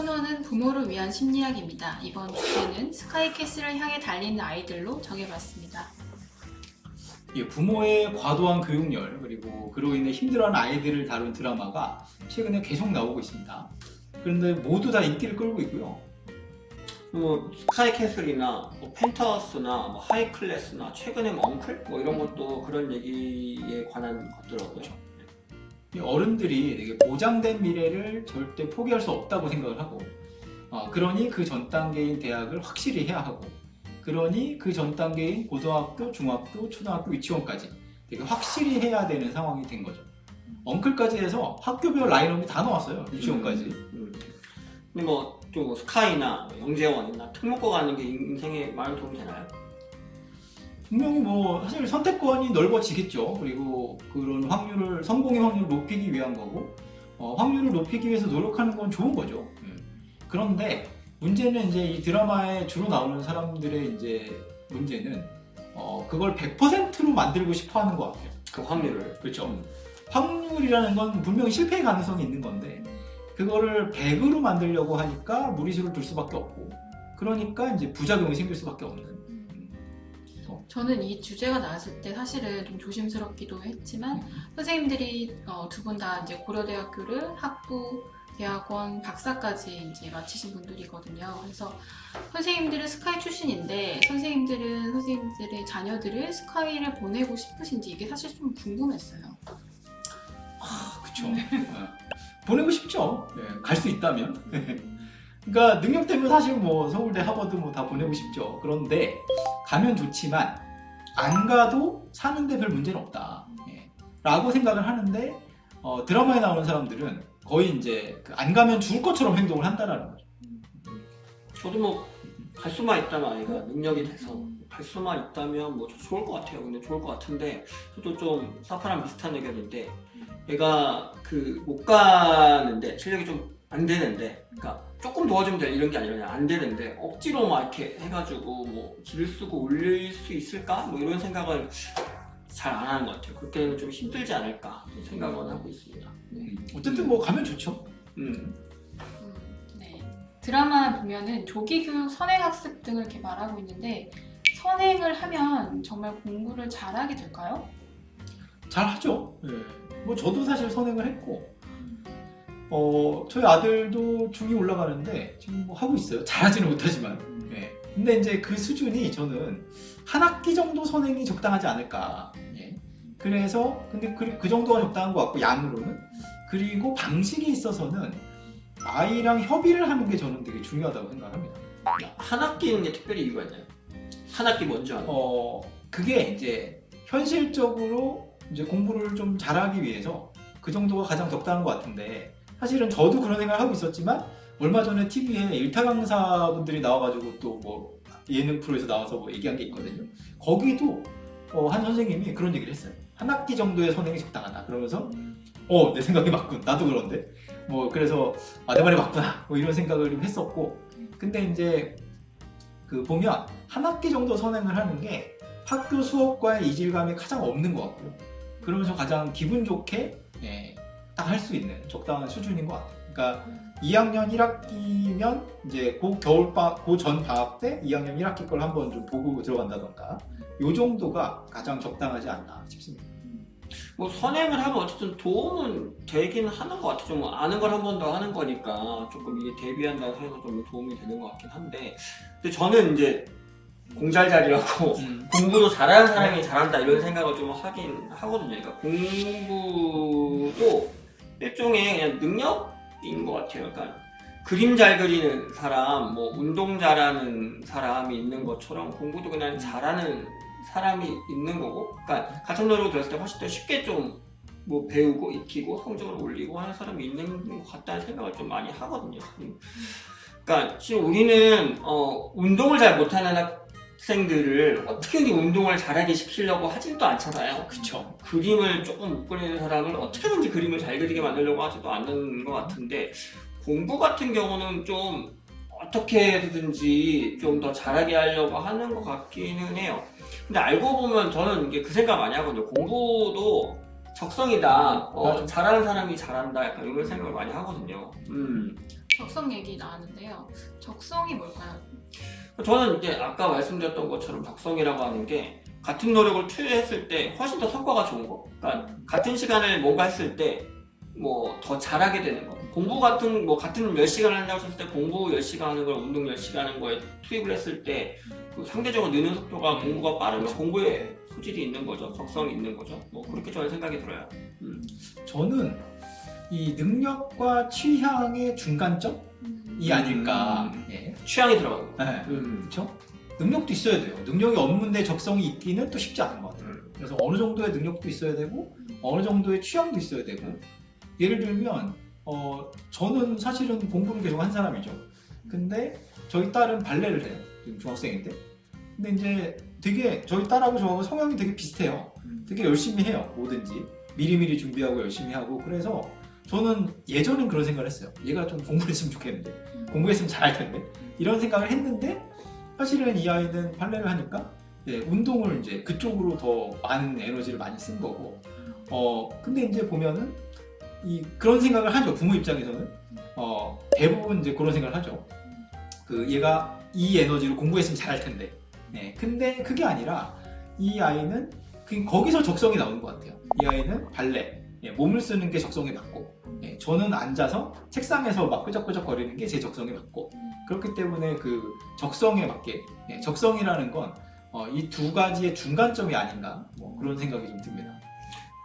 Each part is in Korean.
코너는 부모를 위한 심리학입니다. 이번 주제는 스카이캐슬을 향해 달리는 아이들로 정해봤습니다. 이 부모의 과도한 교육열 그리고 그로 인해 힘들어하는 아이들을 다룬 드라마가 최근에 계속 나오고 있습니다. 그런데 모두 다 인기를 끌고 있고요. 뭐 스카이캐슬이나 뭐 펜트하우스나 뭐 하이클래스나 최근에 뭐 엉클 뭐 이런 것도 그런 얘기에 관한 것더라고요. 이 어른들이 되게 보장된 미래를 절대 포기할 수 없다고 생각을 하고 어, 그러니 그 전 단계인 대학을 확실히 해야 하고 그러니 그 전 단계인 고등학교, 중학교, 초등학교, 유치원까지 되게 확실히 해야 되는 상황이 된 거죠. 엉클까지 해서 학교별 라인업이 다 나왔어요. 유치원까지. 음. 근데 뭐좀 스카이나 뭐 영재원이나 특목고 가는 게 인생에 많은 도움이 되나요? 분명히 뭐 사실 선택권이 넓어지겠죠. 그리고 그런 확률을 성공의 확률을 높이기 위한 거고 어, 확률을 높이기 위해서 노력하는 건 좋은 거죠. 예. 그런데 문제는 이제 이 드라마에 주로 나오는 사람들의 이제 문제는 어, 그걸 100%로 만들고 싶어 하는 것 같아요. 그 확률을. 그렇죠. 확률이라는 건 분명히 실패 가능성이 있는 건데 그거를 100으로 만들려고 하니까 무리수를 둘 수밖에 없고 그러니까 이제 부작용이 생길 수밖에 없는. 음. 저는 이 주제가 나왔을 때 사실은 좀 조심스럽기도 했지만 선생님들이 어, 두 분 다 이제 고려대학교를 학부, 대학원, 박사까지 이제 마치신 분들이거든요. 그래서 선생님들은 스카이 출신인데 선생님들은 선생님들의 자녀들을 스카이를 보내고 싶으신지 이게 사실 좀 궁금했어요. 아, 그쵸. 어. 보내고 싶죠. 갈수 있다면. 그러니까 능력 되면 사실 뭐 서울대, 하버드 뭐 다 보내고 싶죠. 그런데 가면 좋지만 안 가도 사는데 별 문제는 없다. 예. 라고 생각을 하는데 어, 드라마에 나오는 사람들은 거의 이제 그 안 가면 죽을 것처럼 행동을 한다라는 거죠. 저도 뭐 갈 수만 있다면 아이가 능력이 돼서 갈 수만 있다면 뭐 좋을 것 같아요. 근데 좋을 것 같은데 저도 좀 사파랑 비슷한 의견인데 얘가 그 못 가는데 실력이 좀 안 되는데 그러니까 조금 도와주면 돼 이런 게 아니라 그냥 안 되는데 억지로 막 이렇게 해가지고 뭐 길을 쓰고 올릴 수 있을까 뭐 이런 생각을 잘 안 하는 것 같아요. 그때는 좀 힘들지 않을까 생각은 하고 있습니다. 네. 어쨌든 뭐 가면 좋죠. 음. 음, 네. 드라마 보면은 조기 교육 선행 학습 등을 이렇게 말하고 있는데 선행을 하면 정말 공부를 잘하게 될까요? 잘 하죠. 예. 뭐 저도 사실 선행을 했고, 어 저희 아들도 중이 올라가는데 지금 뭐 하고 있어요. 잘하지는 못하지만. 예. 근데 이제 그 수준이 저는 한 학기 정도 선행이 적당하지 않을까. 예. 그래서 근데 그, 그 정도가 적당한 것 같고 양으로는 그리고 방식이 있어서는 아이랑 협의를 하는 게 저는 되게 중요하다고 생각합니다. 한 학기인 게 특별히 이유가 있나요? 한 학기 먼저 하는 거. 어 그게 이제 현실적으로 이제 공부를 좀 잘하기 위해서 그 정도가 가장 적당한 것 같은데 사실은 저도 그런 생각을 하고 있었지만 얼마 전에 TV에 일타 강사분들이 나와가지고 또 뭐 예능 프로에서 나와서 뭐 얘기한 게 있거든요. 거기도 어, 한 선생님이 그런 얘기를 했어요. 한 학기 정도의 선행이 적당하다. 그러면서 어 내 생각이 맞군. 나도 그런데 뭐 그래서 아, 내 말이 맞구나. 뭐 이런 생각을 좀 했었고 근데 이제 그 보면 한 학기 정도 선행을 하는 게 학교 수업과의 이질감이 가장 없는 것 같고요. 그러면서 가장 기분 좋게 예, 딱 할 수 있는 적당한 수준인 것 같아요. 그러니까 2학년 1학기면 이제 그 겨울방 그전 방학 때 2학년 1학기 걸 한번 좀 보고 들어간다던가 요 정도가 가장 적당하지 않나 싶습니다. 뭐 선행을 하면 어쨌든 도움은 되긴 하는 것 같아요. 좀 아는 걸 한 번 더 하는 거니까 조금 이게 대비한다고 해서 좀 도움이 되는 것 같긴 한데 근데 저는 이제 공잘잘이라고 공부도 잘하는 사람이 잘한다 이런 생각을 좀 하긴 하거든요. 그러니까 공부도 일종의 그냥 능력인 것 같아요. 그러니까 그림 잘 그리는 사람, 뭐 운동 잘하는 사람이 있는 것처럼 공부도 그냥 잘하는 사람이 있는 거고, 그러니까 같은 노력을 들었을 때 훨씬 더 쉽게 좀 뭐 배우고 익히고 성적을 올리고 하는 사람이 있는 것 같다는 생각을 좀 많이 하거든요. 음. 그러니까 지금 우리는 어, 운동을 잘 못하는 학생들을 어떻게든 운동을 잘하게 시키려고 하지도 않잖아요. 그쵸. 그림을 조금 못 그리는 사람을 어떻게든지 그림을 잘 그리게 만들려고 하지도 않는 것 같은데 공부 같은 경우는 좀 어떻게든지 좀 더 잘하게 하려고 하는 것 같기는 해요. 근데 알고 보면 저는 이게 그 생각 많이 하거든요. 공부도 적성이다. 어. 잘하는 사람이 잘한다. 약간 이런 생각을 많이 하거든요. 음. 적성 얘기 나왔는데요. 적성이 뭘까요? 저는 이제 아까 말씀드렸던 것처럼 적성이라고 하는 게 같은 노력을 투여했을 때 훨씬 더 성과가 좋은 거. 그러니까 같은 시간을 뭔가 했을 때 뭐 더 잘하게 되는 거. 공부 같은 뭐 같은 몇 시간 한다고 했을 때 공부 10시간 하는 걸 운동 10시간 하는 거에 투입을 했을 때 그 상대적으로 느는 속도가 공부가 빠르면 그렇죠. 공부에 소질이 있는 거죠. 적성이 있는 거죠. 뭐 그렇게 저는 생각이 들어요. 음. 저는 이 능력과 취향의 중간점이 아닐까. 음. 예. 취향이 들어가는 거. 네. 음. 그렇죠? 능력도 있어야 돼요. 능력이 없는데 적성이 있기는 또 쉽지 않은 것 같아요. 음. 그래서 어느 정도의 능력도 있어야 되고 어느 정도의 취향도 있어야 되고 예를 들면 어, 저는 사실은 공부를 계속 한 사람이죠. 근데 저희 딸은 발레를 해요. 지금 중학생인데. 근데 이제 되게 저희 딸하고 저하고 성향이 되게 비슷해요. 되게 열심히 해요. 뭐든지 미리미리 준비하고 열심히 하고 그래서 저는 예전엔 그런 생각을 했어요. 얘가 좀 공부를 했으면 좋겠는데 공부했으면 잘할 텐데 이런 생각을 했는데 사실은 이 아이는 발레를 하니까 예, 운동을 이제 그쪽으로 더 많은 에너지를 많이 쓴 거고. 어 근데 이제 보면은 이 그런 생각을 하죠 부모 입장에서는. 어 대부분 이제 그런 생각을 하죠. 그 얘가 이 에너지로 공부했으면 잘할 텐데. 예 근데 그게 아니라 이 아이는 그 거기서 적성이 나오는 것 같아요. 이 아이는 발레 예, 몸을 쓰는 게 적성에 맞고 예, 저는 앉아서 책상에서 막 끄적끄적 거리는 게 제 적성에 맞고 그렇기 때문에 그 적성에 맞게 예, 적성이라는 건 이두 가지의 중간점이 아닌가 뭐 그런 생각이 좀 듭니다.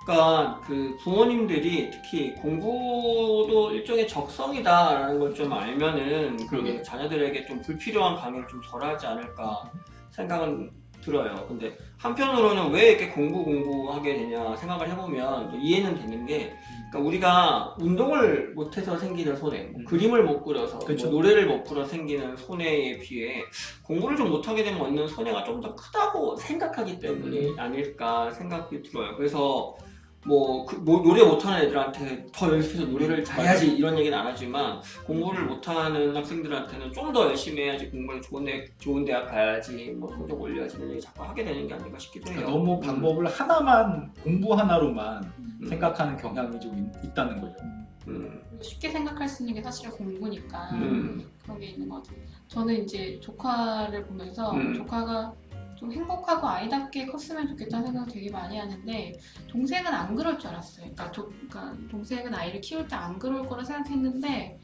그러니까 그 부모님들이 특히 공부도 일종의 적성이다라는 걸 좀 알면은 그 그러게. 자녀들에게 좀 불필요한 강의를 좀 덜하지 않을까 생각은 들어요. 근데 한편으로는 왜 이렇게 공부 공부하게 되냐 생각을 해보면 또 이해는 되는 게 그러니까 우리가 운동을 못해서 생기는 손해, 뭐 음. 그림을 못 그려서 그쵸. 뭐 노래를 못 불러 생기는 손해에 비해 공부를 좀 못하게 되면 얻는 손해가 좀 더 크다고 생각하기 때문이 음. 아닐까 생각이 들어요. 그래서 뭐, 그, 뭐 노래 못하는 애들한테 더 연습해서 노래를 잘해야지 이런 얘기는 안 하지만 공부를 못하는 학생들한테는 좀 더 열심히 해야지 공부를 좋은, 대, 좋은 대학 가야지 뭐 성적 올려야지 이런 얘기 자꾸 하게 되는 게 아닌가 싶기도 해요. 너무 음. 방법을 하나만 공부 하나로만 음. 생각하는 경향이 좀 있, 다는 거죠. 음. 쉽게 생각할 수 있는 게 사실 공부니까 음. 그런 게 있는 것 같아요. 저는 이제 조카를 보면서 음. 조카가 좀 행복하고 아이답게 컸으면 좋겠다는 생각을 되게 많이 하는데 동생은 안 그럴 줄 알았어요. 그러니까, 조- 그러니까 동생은 아이를 키울 때 안 그럴 거라 생각했는데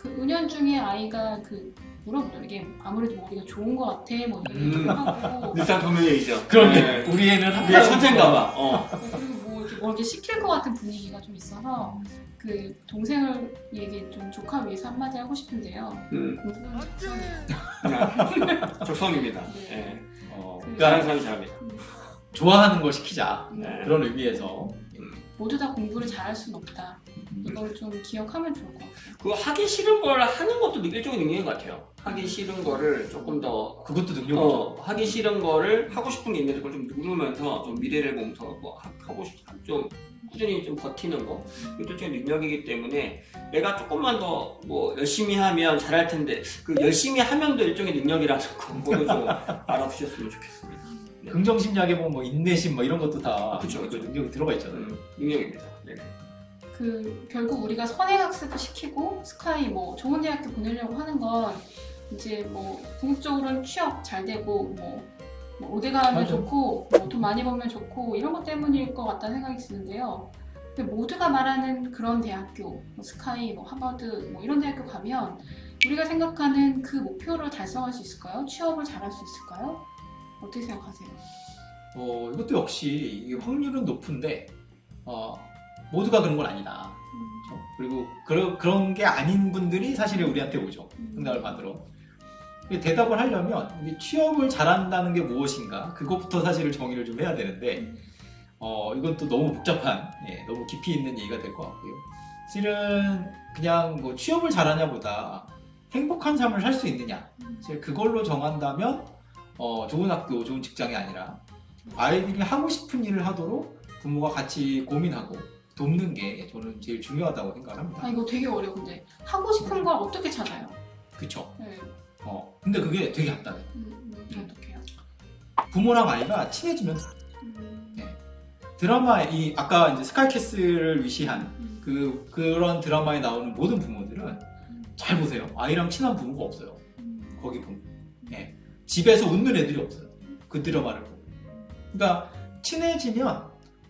그 은연중에 아이가 그 물어보죠. 이게 아무래도 뭐 우리가 좋은 거 같아 뭐 이런 얘기를 음. 하고 늘상 도는 얘기죠. 그런 게 네. 우리 애는 항상 천재인가 봐. 어. 그리고 뭐 이렇게 뭘 이렇게 시킬 것 같은 분위기가 좀 있어서 그 동생을 얘기 좀 조카 위해서 한마디 하고 싶은데요. 음. 공부는 적성이에요. 적성입니다. 네. 예. 그러니까 사람이 잘합니다. 좋아하는 걸 시키자 네. 그런 의미에서 모두 다 공부를 잘할 수는 없다. 이걸 좀 기억하면 좋을 것 같아요. 그 하기 싫은 걸 하는 것도 일종의 능력인 것 같아요. 하기 싫은 거를 조금 더 그것도 능력이죠. 어, 하기 싫은 거를 하고 싶은 게 있는데 그걸 좀 누르면서 좀 미래를 보면서 뭐 하- 하고 싶, 좀 꾸준히 좀 버티는 거 이것도 능력이기 때문에 내가 조금만 더 뭐 열심히 하면 잘할 텐데 그 열심히 하면도 일종의 능력이라는 거 그거는 좀 알아주셨으면 좋겠습니다. 네. 긍정심리학에 보면 뭐 인내심 뭐 이런 것도 다 그쵸, 그쵸. 능력이 들어가 있잖아요. 음, 능력입니다. 네. 그 결국 우리가 선행학습을 시키고 스카이 뭐 좋은 대학교 보내려고 하는 건 이제 뭐 궁극적으로는 취업 잘 되고 뭐, 뭐 어디 가면 맞아. 좋고 뭐 돈 많이 벌면 좋고 이런 것 때문일 것 같다는 생각이 드는데요. 근데 모두가 말하는 그런 대학교, 뭐 스카이, 뭐 하버드 뭐 이런 대학교 가면 우리가 생각하는 그 목표를 달성할 수 있을까요? 취업을 잘할 수 있을까요? 어떻게 생각하세요? 어, 이것도 역시 이 확률은 높은데 어, 모두가 그런 건 아니다. 그렇죠? 그리고 그러, 그런 게 아닌 분들이 사실 우리한테 오죠. 상담을 받으러. 이 대답을 하려면 이 취업을 잘한다는 게 무엇인가 그것부터 사실을 정의를 좀 해야 되는데 어, 이건 또 너무 복잡한 예, 너무 깊이 있는 얘기가 될 것 같고요. 실은 그냥 뭐 취업을 잘하냐보다 행복한 삶을 살 수 있느냐 사실 그걸로 정한다면 어, 좋은 학교, 좋은 직장이 아니라 아이들이 하고 싶은 일을 하도록 부모가 같이 고민하고 돕는 게 저는 제일 중요하다고 생각합니다. 아 이거 되게 어려운데 하고 싶은 걸 어떻게 찾아요? 그쵸? 네. 어, 근데 그게 되게 간단해. 음, 음, 어떡해요? 부모랑 아이가 친해지면 음, 드라마 이 아까 이제 스카이캐슬을 위시한 음, 그 그런 드라마에 나오는 모든 부모들은 잘 보세요. 아이랑 친한 부모가 없어요. 음. 거기 보면. 예. 집에서 웃는 애들이 없어요. 그 드라마를 보면. 그러니까 친해지면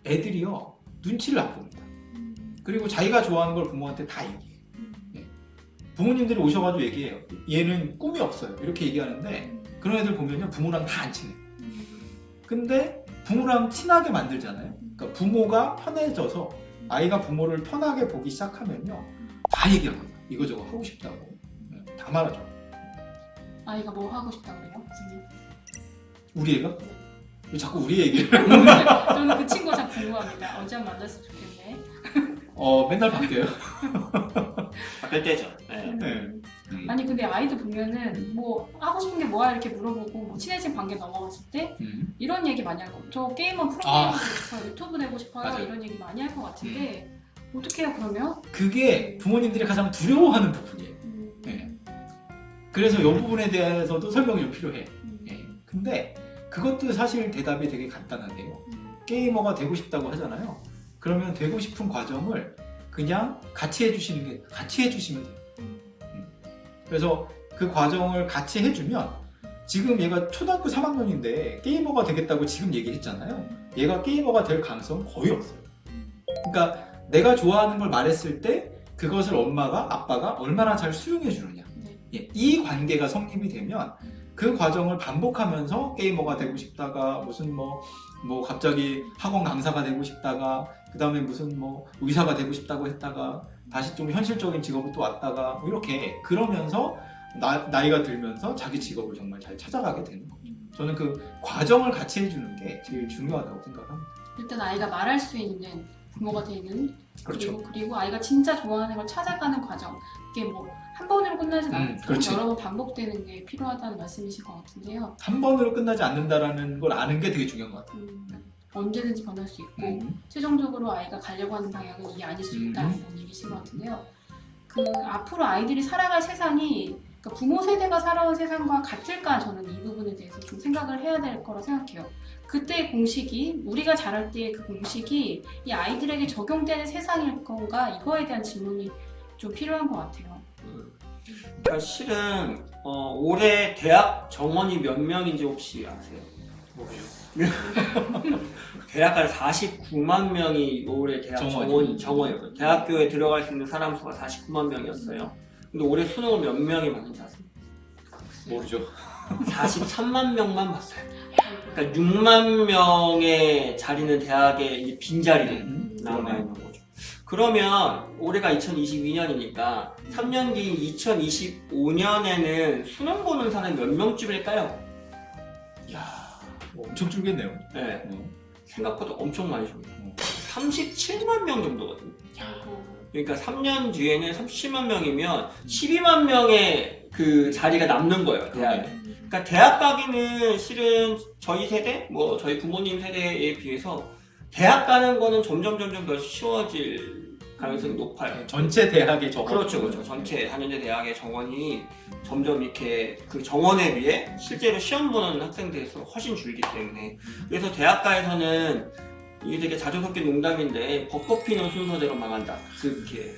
애들이요 눈치를 안 봅니다. 그리고 자기가 좋아하는 걸 부모한테 다 얘기해요. 부모님들이 오셔가지고 얘기해요. 얘는 꿈이 없어요. 이렇게 얘기하는데 그런 애들 보면요 부모랑 다 안 친해. 근데 부모랑 친하게 만들잖아요. 그러니까 부모가 편해져서 아이가 부모를 편하게 보기 시작하면요 다 얘기합니다. 이거저거 하고 싶다고 네, 다 말하죠. 아이가 뭐 하고 싶다 그래요? 선생님? 우리 애가 왜 자꾸 우리 얘기를? 저는 그 친구가 참 궁금합니다. 언제 한번 만났으면 좋겠네. 어 맨날 바뀌어요. 바뀔 때죠. 네. 네. 음. 아니 근데 아이들 보면은 뭐 하고 싶은 게 뭐야 이렇게 물어보고 뭐 친해진 관계 넘어갔을 때 음. 이런 얘기 많이 할 거. 저 게임은 프로게이머 아. 싶어요. 유튜브 되고 싶어요. 맞아요. 이런 얘기 많이 할 것 같은데 어떻게 해요 그러면? 그게 부모님들이 가장 두려워하는 부분이에요. 음, 네. 그래서 이 부분에 대해서도 설명이 좀 필요해. 음, 예. 근데 그것도 사실 대답이 되게 간단한데요. 게이머가 되고 싶다고 하잖아요. 그러면 되고 싶은 과정을 그냥 같이 해주시는 게 같이 해주시면 돼요. 음. 그래서 그 과정을 같이 해주면 지금 얘가 초등학교 3학년인데 게이머가 되겠다고 지금 얘기했잖아요. 얘가 게이머가 될 가능성은 거의 없어요. 그러니까 내가 좋아하는 걸 말했을 때 그것을 엄마가 아빠가 얼마나 잘 수용해 주느냐. 네. 예, 이 관계가 성립이 되면 그 과정을 반복하면서 게이머가 되고 싶다가 무슨 뭐, 뭐 갑자기 학원 강사가 되고 싶다가 그 다음에 무슨 뭐 의사가 되고 싶다고 했다가 다시 좀 현실적인 직업을 또 왔다가 뭐 이렇게 그러면서 나, 나이가 들면서 자기 직업을 정말 잘 찾아가게 되는 거죠. 저는 그 과정을 같이 해주는 게 제일 중요하다고 생각합니다. 일단 아이가 말할 수 있는 부모가 되는 그렇죠. 그리고, 그리고 아이가 진짜 좋아하는 걸 찾아가는 과정 이게 뭐 한 번으로 끝나진 음, 않고 그렇지. 여러 번 반복되는 게 필요하다는 말씀이신 것 같은데요. 한 번으로 끝나지 않는다라는 걸 아는 게 되게 중요한 것 같아요. 음, 언제든지 변할 수 있고 음. 최종적으로 아이가 가려고 하는 방향은 이게 아닐 수 음. 있다는 얘기신 것 같은데요. 그 앞으로 아이들이 살아갈 세상이 그러니까 부모 세대가 살아온 세상과 같을까 저는 이 부분에 대해서 좀 생각을 해야 될 거라 생각해요. 그때의 공식이 우리가 자랄 때의 그 공식이 이 아이들에게 적용되는 세상일 건가 이거에 대한 질문이 좀 필요한 것 같아요. 그러니까 실은 어, 올해 대학 정원이 몇 명인지 혹시 아세요? 대학가 49만 명이 올해 대학 정원이. 정원이 정원이었어요. 대학교에 들어갈 수 있는 사람 수가 49만 명이었어요. 근데 올해 수능을 몇 명이 봤는지 아세요? 모르죠. 43만 명만 봤어요. 그러니까 6만 명의 자리는 대학에 이제 빈자리를 음. 남아 있는 거죠. 그러면 올해가 2022년이니까 3년 뒤인 2025년에는 수능 보는 사람이 몇 명쯤일까요? 야 엄청 줄겠네요. 네, 어. 생각보다 엄청 많이 줍니다. 어. 37만 명 정도거든요. 그러니까 3년 뒤에는 37만 명이면 12만 명의 그 자리가 남는 거예요, 대학에. 그러네. 그러니까 대학 가기는 실은 저희 세대, 뭐 저희 부모님 세대에 비해서 대학 가는 거는 점점 점점 더 쉬워질 가능성이 높아요. 전체 대학의 정원. 그렇죠, 그렇죠. 전체 4년제 대학의 정원이 점점 이렇게 그 정원에 비해 실제로 시험 보는 학생들이 수 훨씬 줄기 때문에 그래서 대학가에서는 이게 되게 자주 섞인 농담인데 벚꽃 피는 순서대로 망한다. 그렇게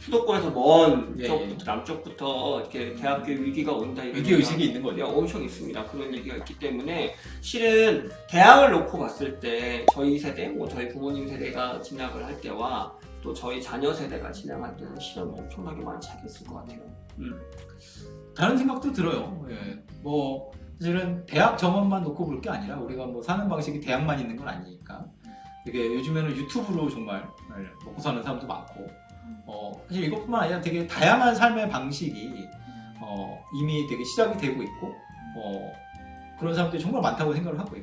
수도권에서 먼 예, 쪽부터 남쪽부터 이렇게 대학교 위기가 온다. 이런 위기 의식이 있는 거죠. 예, 엄청 있습니다. 그런 얘기가 있기 때문에 실은 대학을 놓고 봤을 때 저희 세대, 뭐 저희 부모님 세대가 진학을 할 때와 또 저희 자녀 세대가 진학할 때는 실은 엄청나게 많이 있을 것 같아요. 다른 생각도 들어요. 예. 뭐 사실은 대학 정원만 놓고 볼 게 아니라 우리가 뭐 사는 방식이 대학만 있는 건 아니니까 되게 요즘에는 유튜브로 정말 예, 먹고 사는 사람도 많고 어, 사실 이것뿐만 아니라 되게 다양한 삶의 방식이 어, 이미 되게 시작이 되고 있고 어, 그런 사람들이 정말 많다고 생각을 하고요.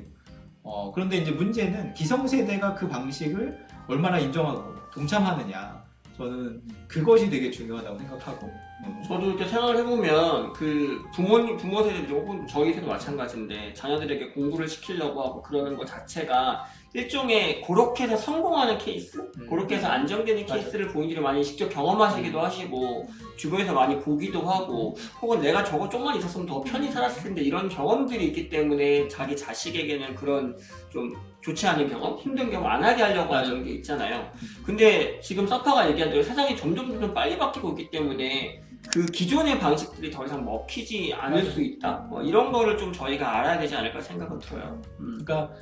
어, 그런데 이제 문제는 기성세대가 그 방식을 얼마나 인정하고 동참하느냐. 저는 그것이 되게 중요하다고 생각하고. 음, 저도 이렇게 생각을 해보면 그 부모님 부모 세대들 혹은 저희 세대 마찬가지인데 자녀들에게 공부를 시키려고 하고 그러는 것 자체가 일종의 그렇게 해서 성공하는 케이스, 음. 그렇게 해서 안정되는 맞아. 케이스를 본인들이 많이 직접 경험하시기도 하시고 주변에서 많이 보기도 하고 혹은 내가 저거 좀만 있었으면 더 편히 살았을 텐데 이런 경험들이 있기 때문에 자기 자식에게는 그런 좀 좋지 않은 경험, 힘든 경험 안 하게 하려고 맞아. 하는 게 있잖아요. 음. 근데 지금 사파가 얘기한 대로 세상이 점점 점점 빨리 바뀌고 있기 때문에 그 기존의 방식들이 더 이상 먹히지 않을 맞아. 수 있다. 뭐 이런 거를 좀 저희가 알아야 되지 않을까 생각은 들어요. 음. 그러니까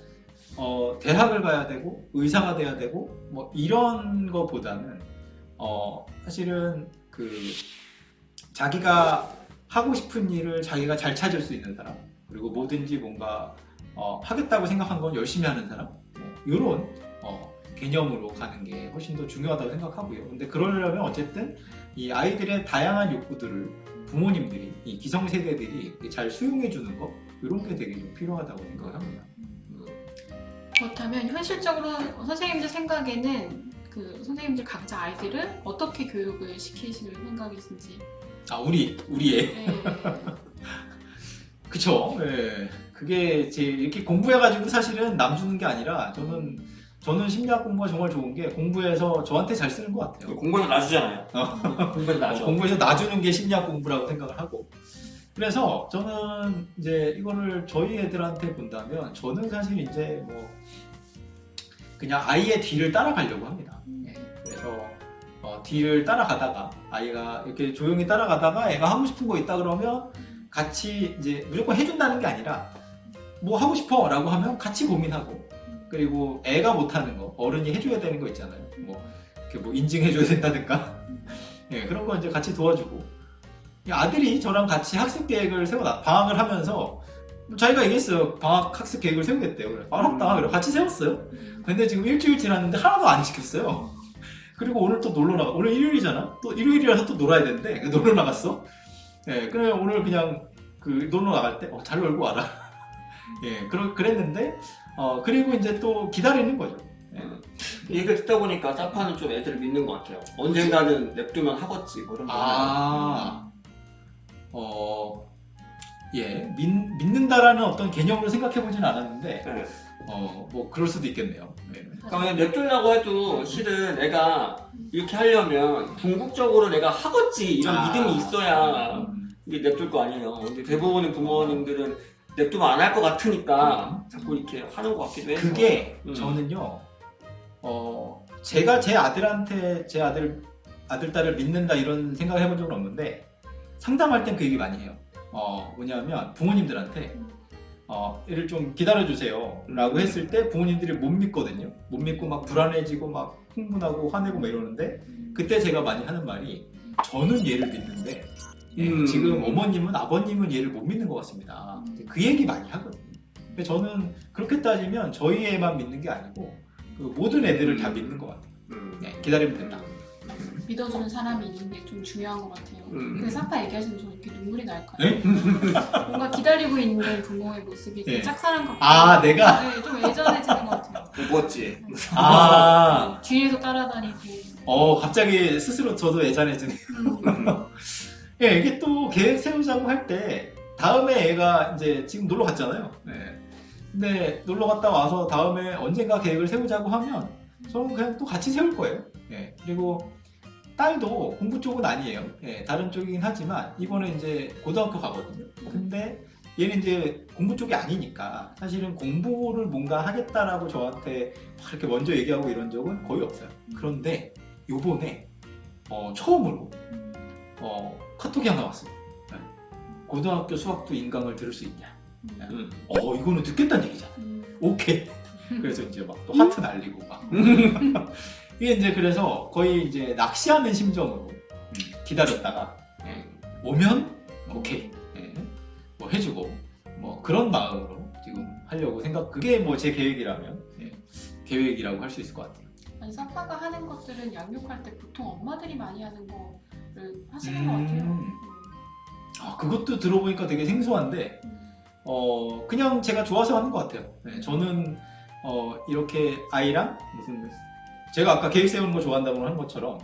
어, 대학을 가야 되고 의사가 돼야 되고 뭐 이런 거보다는 어, 사실은 그 자기가 하고 싶은 일을 자기가 잘 찾을 수 있는 사람 그리고 뭐든지 뭔가 어, 하겠다고 생각한 건 열심히 하는 사람 뭐 이런 어, 개념으로 가는 게 훨씬 더 중요하다고 생각하고요. 근데 그러려면 어쨌든 이 아이들의 다양한 욕구들을 부모님들이 이 기성 세대들이 잘 수용해 주는 거 이런 게 되게 좀 필요하다고 생각합니다. 그렇다면 현실적으로 선생님들 생각에는 그 선생님들 각자 아이들을 어떻게 교육을 시키실 생각이신지. 아 우리 우리의 네. 그쵸. 예. 그게 제 이렇게 공부해가지고 사실은 남 주는 게 아니라 저는 저는 심리학 공부가 정말 좋은 게 공부해서 저한테 잘 쓰는 것 같아요. 공부에서 놔주잖아요. 공부에서 놔줘. 어, 공부해서 놔주는 게 심리학 공부라고 생각을 하고. 그래서 저는 이제 이거를 저희 애들한테 본다면 저는 사실 이제 뭐 그냥 아이의 뒤를 따라가려고 합니다. 예. 그래서 어, 뒤를 따라가다가 아이가 이렇게 조용히 따라가다가 애가 하고 싶은 거 있다 그러면 같이 이제 무조건 해준다는 게 아니라 뭐 하고 싶어 라고 하면 같이 고민하고 그리고 애가 못하는 거 어른이 해줘야 되는 거 있잖아요. 뭐 이렇게 뭐 인증해줘야 된다든가 예, 그런 거 이제 같이 도와주고 이 아들이 저랑 같이 학습 계획을 세워놨 방학을 하면서 뭐 자기가 얘기했어요. 방학 학습 계획을 세우겠대요. 그래. 알았다. 그래. 같이 세웠어요. 근데 지금 일주일 지났는데 하나도 안 시켰어요. 그리고 오늘 또 놀러 나가 오늘 일요일이잖아? 또 일요일이라서 또 놀아야 되는데 그 놀러 나갔어. 예 그래 오늘 그냥 그 놀러 나갈 때 어, 잘 놀고 와라. 예 그러, 그랬는데 어 그리고 이제 또 기다리는 거죠. 예. 얘기를 듣다 보니까 사파는 좀 애들을 믿는 것 같아요. 언젠가는 냅두면 하겠지. 뭐 이런 거. 아, 어, 예, 믿, 믿는다라는 어떤 개념으로 생각해 보진 않았는데, 네. 어, 뭐, 그럴 수도 있겠네요. 네. 그러니까 그냥 냅두려고 해도 실은 내가 이렇게 하려면 궁극적으로 내가 하겠지 이런 아. 믿음이 있어야 음, 이게 냅둘 거 아니에요. 근데 대부분의 부모님들은 냅두면 안 할 것 같으니까 자꾸 이렇게 하는 것 같기도 해서. 그게 음. 저는요, 어, 제가 제 아들한테 제 아들, 아들, 딸을 믿는다 이런 생각을 해본 적은 없는데, 상담할 땐 그 얘기 많이 해요. 어, 뭐냐면 부모님들한테, 어, 얘를 좀 기다려주세요. 라고 했을 때 부모님들이 못 믿거든요. 못 믿고 막 불안해지고 막 흥분하고 화내고 막 이러는데, 그때 제가 많이 하는 말이 저는 얘를 믿는데 예, 음. 지금 어머님은 아버님은 얘를 못 믿는 것 같습니다. 그 얘기 많이 하거든요. 근데 저는 그렇게 따지면 저희 애만 믿는 게 아니고 그 모든 애들을 다 믿는 것 같아요. 음. 네, 기다리면 된다. 믿어주는 사람이 있는 게 좀 중요한 것 같아요. 음. 근데 사파 얘기하시면 저는 이렇게 눈물이 날까요? 네? 뭔가 기다리고 있는 부모의 모습이 좀 네. 짝사랑 같고 아, 내가? 네, 좀 애절해지는 것 같아요. 무겁지. 아, 네, 뒤에서 따라다니고 어, 갑자기 스스로 저도 애잔해지네. 음, 예, 이게 또 계획 세우자고 할 때 다음에 애가 이제 지금 놀러 갔잖아요. 네. 근데 놀러 갔다 와서 다음에 언젠가 계획을 세우자고 하면 저는 그냥 또 같이 세울 거예요. 예. 그리고 딸도 공부 쪽은 아니에요. 예, 다른 쪽이긴 하지만 이번에 이제 고등학교 가거든요. 근데 얘는 이제 공부 쪽이 아니니까 사실은 공부를 뭔가 하겠다라고 저한테 막 이렇게 먼저 얘기하고 이런 적은 거의 없어요. 그런데 요번에 어, 처음으로 어, 카톡이 하나 왔어요. 네. 고등학교 수학도 인강을 들을 수 있냐? 음. 어, 이거는 듣겠다는 얘기잖아. 음, 오케이. 그래서 이제 막 또 하트 날리고 막. 이게 이제 그래서 거의 이제 낚시하는 심정으로 음, 기다렸다가 예, 오면 오케이. 예, 뭐 해주고 뭐 그런 마음으로 지금 하려고 생각. 그게 뭐 제 계획이라면 예, 계획이라고 할 수 있을 것 같아요. 아니 사파가 하는 것들은 양육할 때 보통 엄마들이 많이 하는 거를 하시는 음. 것 같아요. 아, 그것도 들어보니까 되게 생소한데 음. 어 그냥 제가 좋아서 하는 것 같아요. 네, 저는 어 이렇게 아이랑 무슨 제가 아까 계획 세우는 거 좋아한다고 하는 것처럼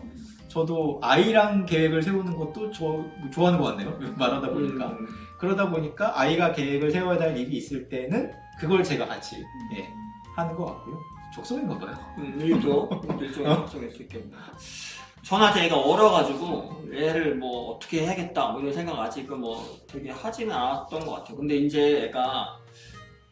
저도 아이랑 계획을 세우는 것도 좋아, 좋아하는 것 같네요. 말하다 보니까 음. 그러다 보니까 아이가 계획을 세워야 할 일이 있을 때는 그걸 제가 같이 예, 하는 것 같고요. 적성인가 봐요. 음, 일도 일종의 특성일 수 있겠네요. 저나 제가 얼어가지고 얘를 뭐 어떻게 해야겠다 뭐 이런 생각 아직은 뭐 되게 하지는 않았던 것 같아요. 근데 이제 애가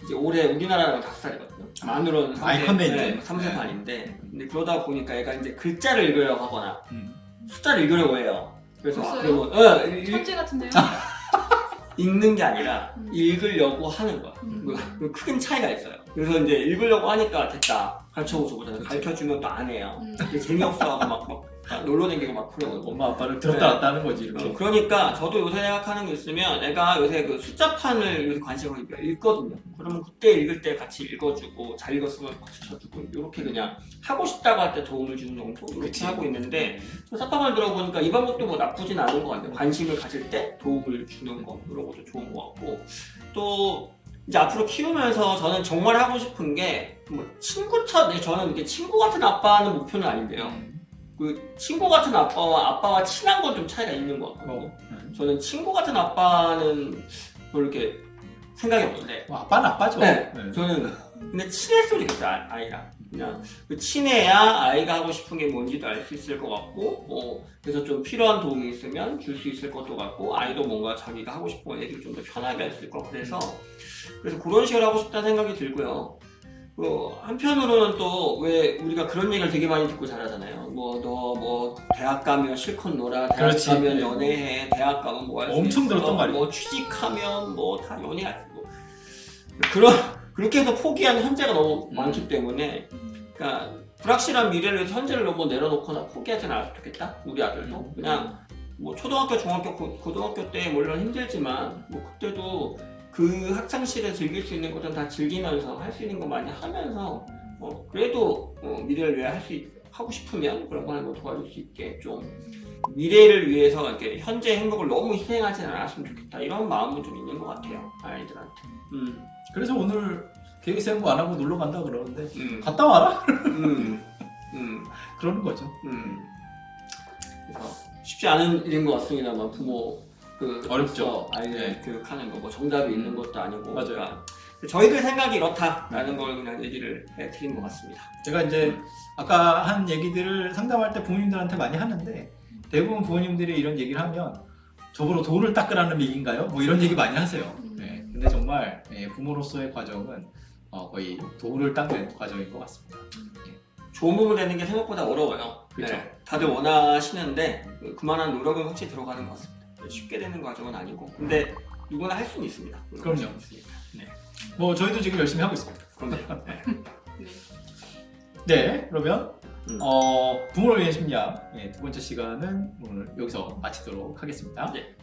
이제 올해 우리나라랑 닭살이거든요. 만으로는 많이 컸네, 이제. 3세 네. 반인데 근데 그러다 보니까 애가 이제 글자를 읽으려고 하거나 음. 숫자를 읽으려고 해요. 그래서 벌써요? 그러면 어, 읽- 천재 같은데요? 읽는 게 아니라 음. 읽으려고 하는 거야. 음. 뭐, 그 크긴 차이가 있어요. 그래서 이제 읽으려고 하니까 됐다. 가르쳐보자 보자. 가르쳐주면 또 안 해요. 음. 이게 재미없어 하고 막, 막, 막 놀러 다니고 막 그러고. 엄마 아빠를 들었다 네. 놨다 하는 거지 이렇게. 어, 그러니까 저도 요새 생각하는 게 있으면 애가 요새 그 숫자판을 요새 관심을 읽거든요. 그러면 그때 읽을 때 같이 읽어주고 잘 읽었으면 박수 쳐주고 이렇게 그냥 하고 싶다고 할 때 도움을 주는 정도 이렇게 그치. 하고 있는데 사파만 들어보니까 이 방법도 뭐 나쁘진 않은 것 같아요. 관심을 가질 때 도움을 주는 거 이런 것도 좋은 것 같고 또 이제 앞으로 키우면서 저는 정말 하고 싶은 게 뭐 친구처럼 네, 저는 이렇게 친구 같은 아빠는 목표는 아닌데요. 음. 그 친구 같은 아빠와 아빠와 친한 건 좀 차이가 있는 것 같거든요. 어. 음. 저는 친구 같은 아빠는 이렇게 생각이 없는데 뭐 아빠는 아빠죠. 네. 네. 저는 근데 친했으면 좋겠어요 아- 아이랑 그냥 그 친해야 아이가 하고 싶은 게 뭔지도 알 수 있을 것 같고 뭐 그래서 좀 필요한 도움이 있으면 줄 수 있을 것도 같고 아이도 뭔가 자기가 하고 싶은 거 얘기를 좀 더 편하게 할 수 있을 것 같고 그래서 그래서 그런 식으로 하고 싶다는 생각이 들고요 그 한편으로는 또 왜 우리가 그런 얘기를 되게 많이 듣고 자라잖아요 뭐너뭐 대학 가면 실컷 놀아 대학 그렇지. 가면 네. 연애해 대학 가면 뭐할수 엄청 들었던 말이에요. 뭐 취직하면 뭐 다 연애할 수 있고 그런 그렇게 해서 포기하는 현재가 너무 음. 많기 때문에 그러니까 불확실한 미래를 위해서 현재를 너무 내려놓거나 포기하지는 않았으면 좋겠다 우리 아들도 음. 그냥 뭐 초등학교 중학교 고, 고등학교 때 물론 힘들지만 뭐 그때도 그 학창 시절에 즐길 수 있는 것은 다 즐기면서 할 수 있는 거 많이 하면서 어, 그래도 어, 미래를 위해 할 수 하고 싶으면 그런 뭐 도와줄 수 있게 좀 미래를 위해서 이렇게 현재 행복을 너무 희생하지는 않았으면 좋겠다 이런 마음은 좀 있는 것 같아요 아이들한테 음, 그래서 오늘 계획 세운 거안 하고 놀러 간다 그러는데 음, 갔다 와라 음, 음. 그러는 거죠. 음. 그래서 쉽지 않은 일인 것 같습니다만 부모 그 어렵죠. 아이들 네. 교육하는 거뭐 정답이 있는 것도 아니고 맞아요. 그러니까 저희들 생각이 이렇다라는 걸 그냥 얘기를 해 드린 것 같습니다. 제가 이제 아까 한 얘기들을 상담할 때 부모님들한테 많이 하는데 대부분 부모님들이 이런 얘기를 하면 저보러 돌을 닦으라는 얘기인가요? 뭐 이런 얘기 많이 하세요. 음. 네, 근데 정말 예, 부모로서의 과정은 어, 거의 돌을 닦는 과정인 것 같습니다. 좋은 부모 되는 게 생각보다 어려워요. 그렇죠. 네, 다들 원하시는데 그- 그만한 노력은 확실히 들어가는 것 같습니다. 쉽게 되는 과정은 아니고 근데 누구나 할 수는 있습니다. 그럼요. 뭐 저희도 지금 열심히 하고 있습니다. 그럼요. 네. 네. 네, 그러면 음. 어, 부모를 위한 심리학 예, 두 번째 시간은 오늘 여기서 마치도록 하겠습니다. 네.